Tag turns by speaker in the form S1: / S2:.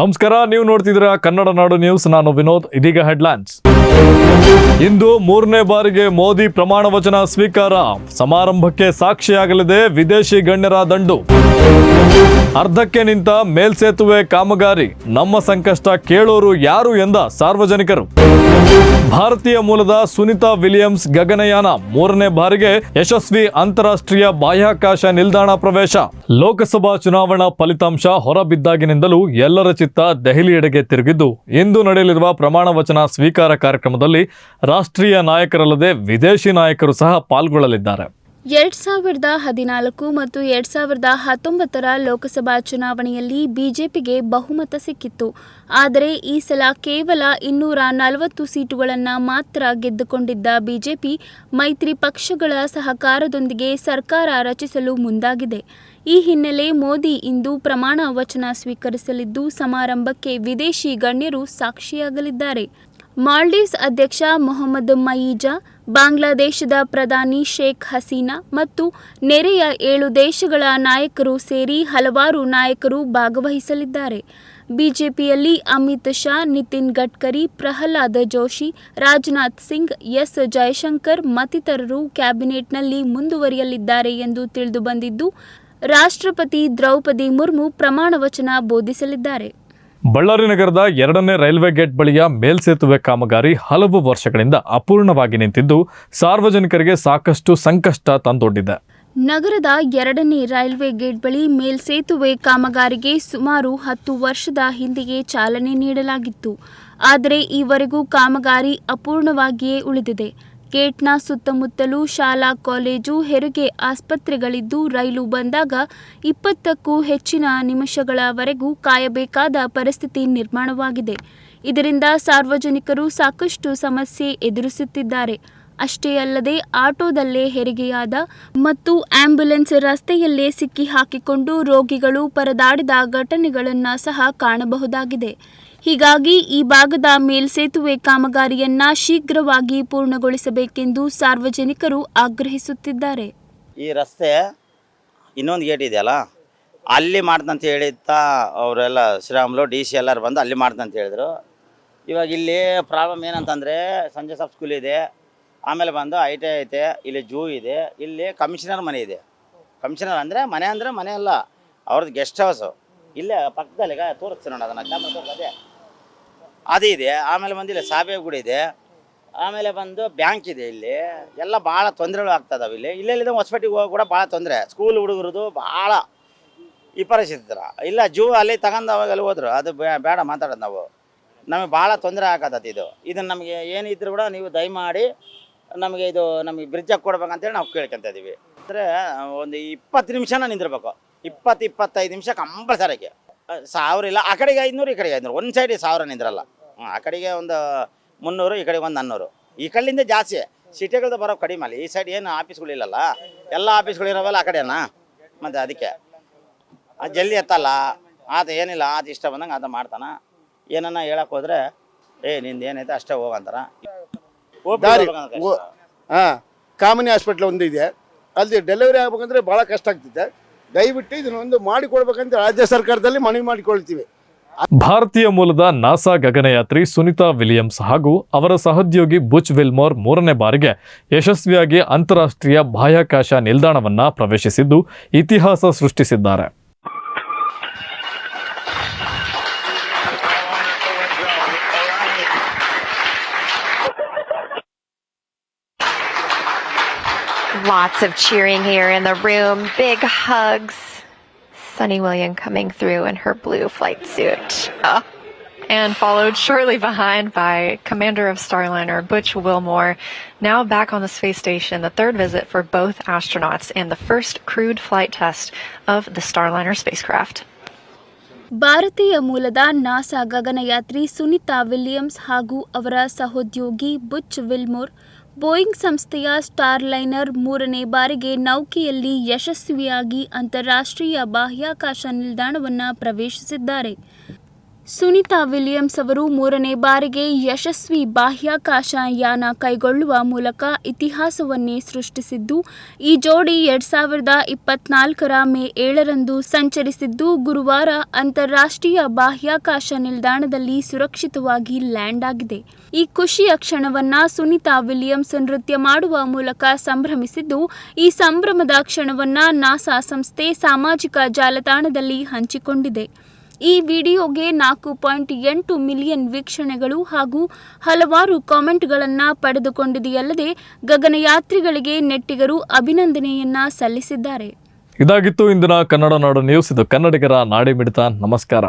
S1: ನಮಸ್ಕಾರ, ನೀವು ನೋಡ್ತಿದ್ದೀರಾ ಕನ್ನಡ ನಾಡು ನ್ಯೂಸ್. ನಾನು ವಿನೋದ್, ಇದೀಗ ಹೆಡ್ಲೈನ್ಸ್. ಇಂದು ಮೂರನೇ ಬಾರಿಗೆ ಮೋದಿ ಪ್ರಮಾಣ ವಚನ ಸ್ವೀಕಾರ. ಸಮಾರಂಭಕ್ಕೆ ಸಾಕ್ಷಿಯಾಗಲಿದೆ ವಿದೇಶಿ ಗಣ್ಯರ ದಂಡು. ಅರ್ಧಕ್ಕೆ ನಿಂತ ಮೇಲ್ಸೇತುವೆ ಕಾಮಗಾರಿ. ನಮ್ಮ ಸಂಕಷ್ಟ ಕೇಳೋರು ಯಾರು ಎಂದ ಸಾರ್ವಜನಿಕರು. ಭಾರತೀಯ ಮೂಲದ ಸುನಿತಾ ವಿಲಿಯಮ್ಸ್ ಗಗನಯಾನ ಮೂರನೇ ಬಾರಿಗೆ ಯಶಸ್ವಿ ಅಂತಾರಾಷ್ಟ್ರೀಯ ಬಾಹ್ಯಾಕಾಶ ನಿಲ್ದಾಣ ಪ್ರವೇಶ. ಲೋಕಸಭಾ ಚುನಾವಣಾ ಫಲಿತಾಂಶ ಹೊರಬಿದ್ದಾಗಿನಿಂದಲೂ ಎಲ್ಲರ ಚಿತ್ತ ದೆಹಲಿಯೆಡೆಗೆ ತಿರುಗಿದ್ದು, ಇಂದು ನಡೆಯಲಿರುವ ಪ್ರಮಾಣ ವಚನ ಸ್ವೀಕಾರ ಕಾರ್ಯಕ್ರಮದಲ್ಲಿ ರಾಷ್ಟ್ರೀಯ ನಾಯಕರಲ್ಲದೆ ವಿದೇಶಿ ನಾಯಕರು ಸಹ ಪಾಲ್ಗೊಳ್ಳಲಿದ್ದಾರೆ.
S2: ಎರಡ್ ಸಾವಿರದ ಹದಿನಾಲ್ಕು ಮತ್ತು ಎರಡ್ ಸಾವಿರದ ಹತ್ತೊಂಬತ್ತರ ಲೋಕಸಭಾ ಚುನಾವಣೆಯಲ್ಲಿ ಬಿಜೆಪಿಗೆ ಬಹುಮತ ಸಿಕ್ಕಿತ್ತು. ಆದರೆ ಈ ಸಲ ಕೇವಲ ಇನ್ನೂರ ನಲವತ್ತು ಸೀಟುಗಳನ್ನು ಮಾತ್ರ ಗೆದ್ದುಕೊಂಡಿದ್ದ ಬಿಜೆಪಿ ಮೈತ್ರಿ ಪಕ್ಷಗಳ ಸಹಕಾರದೊಂದಿಗೆ ಸರ್ಕಾರ ರಚಿಸಲು ಮುಂದಾಗಿದೆ. ಈ ಹಿನ್ನೆಲೆ ಮೋದಿ ಇಂದು ಪ್ರಮಾಣ ವಚನ ಸ್ವೀಕರಿಸಲಿದ್ದು, ಸಮಾರಂಭಕ್ಕೆ ವಿದೇಶಿ ಗಣ್ಯರು ಸಾಕ್ಷಿಯಾಗಲಿದ್ದಾರೆ. ಮಾಲ್ಡೀವ್ಸ್ ಅಧ್ಯಕ್ಷ ಮೊಹಮ್ಮದ್ ಮಯೀಜಾ ಬಾಂಗ್ಲಾದೇಶದ ಪ್ರಧಾನಿ ಶೇಖ್ ಹಸೀನಾ ಮತ್ತು ನೆರೆಯ ಏಳು ದೇಶಗಳ ನಾಯಕರು ಸೇರಿ ಹಲವಾರು ನಾಯಕರು ಭಾಗವಹಿಸಲಿದ್ದಾರೆ. ಬಿಜೆಪಿಯಲ್ಲಿ ಅಮಿತ್ ಶಾ, ನಿತಿನ್ ಗಡ್ಕರಿ, ಪ್ರಹ್ಲಾದ್ ಜೋಶಿ, ರಾಜನಾಥ್ ಸಿಂಗ್, ಎಸ್ ಜಯಶಂಕರ್ ಮತ್ತಿತರರು ಕ್ಯಾಬಿನೆಟ್ನಲ್ಲಿ ಮುಂದುವರಿಯಲಿದ್ದಾರೆ ಎಂದು ತಿಳಿದುಬಂದಿದ್ದು, ರಾಷ್ಟ್ರಪತಿ ದ್ರೌಪದಿ ಮುರ್ಮು ಪ್ರಮಾಣ ವಚನ ಬೋಧಿಸಲಿದ್ದಾರೆ.
S1: ಬಳ್ಳಾರಿ ನಗರದ ಎರಡನೇ ರೈಲ್ವೆ ಗೇಟ್ ಬಳಿಯ ಮೇಲ್ಸೇತುವೆ ಕಾಮಗಾರಿ ಹಲವು ವರ್ಷಗಳಿಂದ ಅಪೂರ್ಣವಾಗಿ ನಿಂತಿದ್ದು ಸಾರ್ವಜನಿಕರಿಗೆ ಸಾಕಷ್ಟು ಸಂಕಷ್ಟ ತಂದೊಡ್ಡಿದೆ.
S2: ನಗರದ ಎರಡನೇ ರೈಲ್ವೆ ಗೇಟ್ ಬಳಿ ಮೇಲ್ಸೇತುವೆ ಕಾಮಗಾರಿಗೆ ಸುಮಾರು ಹತ್ತು ವರ್ಷದ ಹಿಂದೆಯೇ ಚಾಲನೆ ನೀಡಲಾಗಿತ್ತು. ಆದರೆ ಈವರೆಗೂ ಕಾಮಗಾರಿ ಅಪೂರ್ಣವಾಗಿಯೇ ಉಳಿದಿದೆ. ಗೇಟ್ನ ಸುತ್ತಮುತ್ತಲೂ ಶಾಲಾ, ಕಾಲೇಜು, ಹೆರಿಗೆ ಆಸ್ಪತ್ರೆಗಳಿದ್ದು ರೈಲು ಬಂದಾಗ ಇಪ್ಪತ್ತಕ್ಕೂ ಹೆಚ್ಚಿನ ನಿಮಿಷಗಳವರೆಗೂ ಕಾಯಬೇಕಾದ ಪರಿಸ್ಥಿತಿ ನಿರ್ಮಾಣವಾಗಿದೆ. ಇದರಿಂದ ಸಾರ್ವಜನಿಕರು ಸಾಕಷ್ಟು ಸಮಸ್ಯೆ ಎದುರಿಸುತ್ತಿದ್ದಾರೆ. ಅಷ್ಟೇ ಅಲ್ಲದೆ ಆಟೋದಲ್ಲೇ ಹೆರಿಗೆಯಾದ ಮತ್ತು ಆಂಬ್ಯುಲೆನ್ಸ್ ರಸ್ತೆಯಲ್ಲೇ ಸಿಕ್ಕಿ ಹಾಕಿಕೊಂಡು ರೋಗಿಗಳು ಪರದಾಡಿದ ಘಟನೆಗಳನ್ನು ಸಹ ಕಾಣಬಹುದಾಗಿದೆ. ಹೀಗಾಗಿ ಈ ಭಾಗದ ಮೇಲ್ಸೇತುವೆ ಕಾಮಗಾರಿಯನ್ನ ಶೀಘ್ರವಾಗಿ ಪೂರ್ಣಗೊಳಿಸಬೇಕೆಂದು ಸಾರ್ವಜನಿಕರು ಆಗ್ರಹಿಸುತ್ತಿದ್ದಾರೆ.
S3: ಈ ರಸ್ತೆ ಇನ್ನೊಂದು ಗೇಟ್ ಇದೆಯಲ್ಲ, ಅಲ್ಲಿ ಮಾಡ್ತಂತ ಹೇಳಿದ್ದ ಅವರೆಲ್ಲ ಶ್ರೀರಾಮ್ಲು, ಡಿ ಸಿ ಎಲ್ಲರೂ ಬಂದು ಅಲ್ಲಿ ಮಾಡ್ತಂತ ಹೇಳಿದ್ರು. ಇವಾಗ ಇಲ್ಲಿ ಪ್ರಾಬ್ಲಮ್ ಏನಂತಂದರೆ, ಸಂಜೆ ಸಬ್ ಸ್ಕೂಲ್ ಇದೆ. ಆಮೇಲೆ ಬಂದು ಐ ಟಿ ಐ ಐತೆ, ಇಲ್ಲಿ ಜೂ ಇದೆ, ಇಲ್ಲಿ ಕಮಿಷನರ್ ಮನೆ ಇದೆ. ಕಮಿಷನರ್ ಅಂದರೆ ಮನೆ ಅಂದರೆ ಮನೆ ಅಲ್ಲ, ಅವ್ರದ್ದು ಗೆಸ್ಟ್ ಹೌಸು ಇಲ್ಲೇ ಪಕ್ಕದಲ್ಲಿ ಈಗ ತೋರಿಸ್ತೀನಿ ನೋಡಿ ಅದನ್ನು ಕ್ಯಾಮ್ರಾ ಅದೇ ಇದೆ, ಆಮೇಲೆ ಬಂದು ಇಲ್ಲಿ ಸಾಬೇ ಗುಡಿ ಇದೆ. ಆಮೇಲೆ ಬಂದು ಬ್ಯಾಂಕ್ ಇದೆ ಇಲ್ಲಿ. ಎಲ್ಲ ಭಾಳ ತೊಂದರೆಗಳು ಆಗ್ತಾ ಇದಾವೆ ಇಲ್ಲಿ ಇಲ್ಲೆಲ್ಲಿದ್ದ ಹೊಸಪೇಟೆಗೆ ಹೋಗಿ ಕೂಡ ಭಾಳ ತೊಂದರೆ. ಸ್ಕೂಲ್ ಹುಡುಗರದು ಭಾಳ ಈ ಪರಿಸ್ಥಿತಿ ಇಲ್ಲ, ಜೂ ಅಲ್ಲಿ ತಗೊಂಡು ಅವಾಗ ಅಲ್ಲಿ ಹೋದ್ರು. ಅದು ಬೇಡ ಮಾತಾಡೋದು ನಾವು. ನಮಗೆ ಭಾಳ ತೊಂದರೆ ಆಗತ್ತದ ಇದು. ಇದನ್ನು ನಮಗೆ ಏನಿದ್ರು ಕೂಡ ನೀವು ದಯಮಾಡಿ ನಮಗೆ ಇದು ನಮಗೆ ಬ್ರಿಡ್ಜಾಗಿ ಕೊಡ್ಬೇಕಂತೇಳಿ ನಾವು ಕೇಳ್ಕೊಂತ ಇದೀವಿ. ಅಂದರೆ, ಒಂದು ಇಪ್ಪತ್ತು ನಿಮಿಷನ ನಿಂದಿರ್ಬೇಕು. ಇಪ್ಪತ್ತು, ಇಪ್ಪತ್ತೈದು ನಿಮಿಷ ಕಂಪಲ್ಸರಿಗೆ. ಸಾವಿರ ಇಲ್ಲ, ಆ ಕಡೆಗೆ ಐದುನೂರು, ಈ ಕಡೆಗೆ ಐದುನೂರು. ಒಂದು ಸೈಡಿಗೆ ಸಾವಿರ ನಿಂದ್ರಲ್ಲ. ಆ ಕಡೆಗೆ ಒಂದು ಮುನ್ನೂರು, ಈ ಕಡೆಗೆ ಒಂದು ನಾನ್ನೂರು. ಈ ಕಡೆಯಿಂದ ಜಾಸ್ತಿ. ಸಿಟಿಗಳದ್ದು ಬರೋ ಕಡಿಮೆ ಅಲ್ಲಿ. ಈ ಸೈಡ್ ಏನು ಆಫೀಸ್ಗಳಿಲ್ಲಲ್ಲ ಎಲ್ಲ ಆಫೀಸ್ಗಳು ಇರೋವಲ್ಲ ಆ ಕಡೆನಾ? ಮತ್ತು ಅದಕ್ಕೆ. ಅದು ಜಲ್ದಿ ಎತ್ತಲ್ಲ. ಆತ ಏನಿಲ್ಲ, ಆತ ಇಷ್ಟ ಬಂದಂಗೆ ಆತ ಮಾಡ್ತಾನೆ. ಏನನ್ನ ಹೇಳಕ್ಕೆ ಹೋದರೆ, ಏ, ನಿಂದು ಏನೈತೆ ಅಷ್ಟೇ ಹೋಗಂತಾರ
S4: ದಾರಿ. ಹಾಂ ಕಾಮಿನಿ ಹಾಸ್ಪಿಟ್ಲ್ ಒಂದು ಇದೆ. ಅಲ್ಲಿ ಡೆಲಿವರಿ ಆಗ್ಬೇಕಂದ್ರೆ ಭಾಳ ಕಷ್ಟ ಆಗ್ತಿದೆ. ದಯವಿಟ್ಟು ಇದನ್ನ ಒಂದು ಮಾಡಿಕೊಡ್ಬೇಕಂತ ರಾಜ್ಯ ಸರ್ಕಾರದಲ್ಲಿ ಮನವಿ ಮಾಡಿಕೊಳ್ತೀವಿ.
S1: ಭಾರತೀಯ ಮೂಲದ ನಾಸಾ ಗಗನಯಾತ್ರಿ ಸುನಿತಾ ವಿಲಿಯಮ್ಸ್ ಹಾಗೂ ಅವರ ಸಹೋದ್ಯೋಗಿ ಬುಚ್ ವಿಲ್ಮೋರ್ ಮೂರನೇ ಬಾರಿಗೆ ಯಶಸ್ವಿಯಾಗಿ ಅಂತಾರಾಷ್ಟ್ರೀಯ ಬಾಹ್ಯಾಕಾಶ ನಿಲ್ದಾಣವನ್ನು ಪ್ರವೇಶಿಸಿದ್ದು ಇತಿಹಾಸ ಸೃಷ್ಟಿಸಿದ್ದಾರೆ.
S5: Lots of cheering here in the room. Big hugs. Sunny William coming through in her blue flight suit. Oh,
S6: and followed shortly behind by Commander of Starliner Butch Wilmore, now back on the space station, the third visit for both astronauts and the first crewed flight test of the Starliner spacecraft.
S2: ಭಾರತೀಯ ಮೂಲದ NASA ಗಗನಯಾತ್ರಿ Sunita Williams ಹಾಗೂ ಅವರ ಸಹೋದ್ಯೋಗಿ Butch Wilmore Boeing ಸಂಸ್ಥೆಯ ಸ್ಟಾರ್ಲೈನರ್ ಮೂರನೇ ಬಾರಿಗೆ ನೌಕೆಯಲ್ಲಿ ಯಶಸ್ವಿಯಾಗಿ ಅಂತಾರಾಷ್ಟ್ರೀಯ ಬಾಹ್ಯಾಕಾಶ ನಿಲ್ದಾಣವನ್ನು ಪ್ರವೇಶಿಸಿದ್ದಾರೆ. ಸುನಿತಾ ವಿಲಿಯಮ್ಸ್ ಅವರು ಮೂರನೇ ಬಾರಿಗೆ ಯಶಸ್ವಿ ಬಾಹ್ಯಾಕಾಶ ಯಾನ ಕೈಗೊಳ್ಳುವ ಮೂಲಕ ಇತಿಹಾಸವನ್ನೇ ಸೃಷ್ಟಿಸಿದ್ದು, ಈ ಜೋಡಿ ಎರಡ್ ಸಾವಿರದ ಇಪ್ಪತ್ನಾಲ್ಕರ ಮೇ ಏಳರಂದು ಸಂಚರಿಸಿದ್ದು, ಗುರುವಾರ ಅಂತಾರಾಷ್ಟ್ರೀಯ ಬಾಹ್ಯಾಕಾಶ ನಿಲ್ದಾಣದಲ್ಲಿ ಸುರಕ್ಷಿತವಾಗಿ ಲ್ಯಾಂಡ್ ಆಗಿದೆ. ಈ ಖುಷಿಯ ಕ್ಷಣವನ್ನ ಸುನಿತಾ ವಿಲಿಯಮ್ಸ್ ನೃತ್ಯ ಮಾಡುವ ಮೂಲಕ ಸಂಭ್ರಮಿಸಿದ್ದು, ಈ ಸಂಭ್ರಮದ ಕ್ಷಣವನ್ನ ನಾಸಾ ಸಂಸ್ಥೆ ಸಾಮಾಜಿಕ ಜಾಲತಾಣದಲ್ಲಿ ಹಂಚಿಕೊಂಡಿದೆ. ಈ ವಿಡಿಯೋಗೆ ನಾಲ್ಕು ಪಾಯಿಂಟ್ ಎಂಟು ಮಿಲಿಯನ್ ವೀಕ್ಷಣೆಗಳು ಹಾಗೂ ಹಲವಾರು ಕಾಮೆಂಟ್ಗಳನ್ನು ಪಡೆದುಕೊಂಡಿದೆಯಲ್ಲದೆ ಗಗನಯಾತ್ರಿಗಳಿಗೆ ನೆಟ್ಟಿಗರು ಅಭಿನಂದನೆಯನ್ನ ಸಲ್ಲಿಸಿದ್ದಾರೆ.
S1: ಇದಾಗಿತ್ತು ಇಂದಿನ ಕನ್ನಡ ನಾಡು ನ್ಯೂಸ್. ಇದು ಕನ್ನಡಿಗರ ನಾಡಿ ಮಿಡಿತ ನಮಸ್ಕಾರ.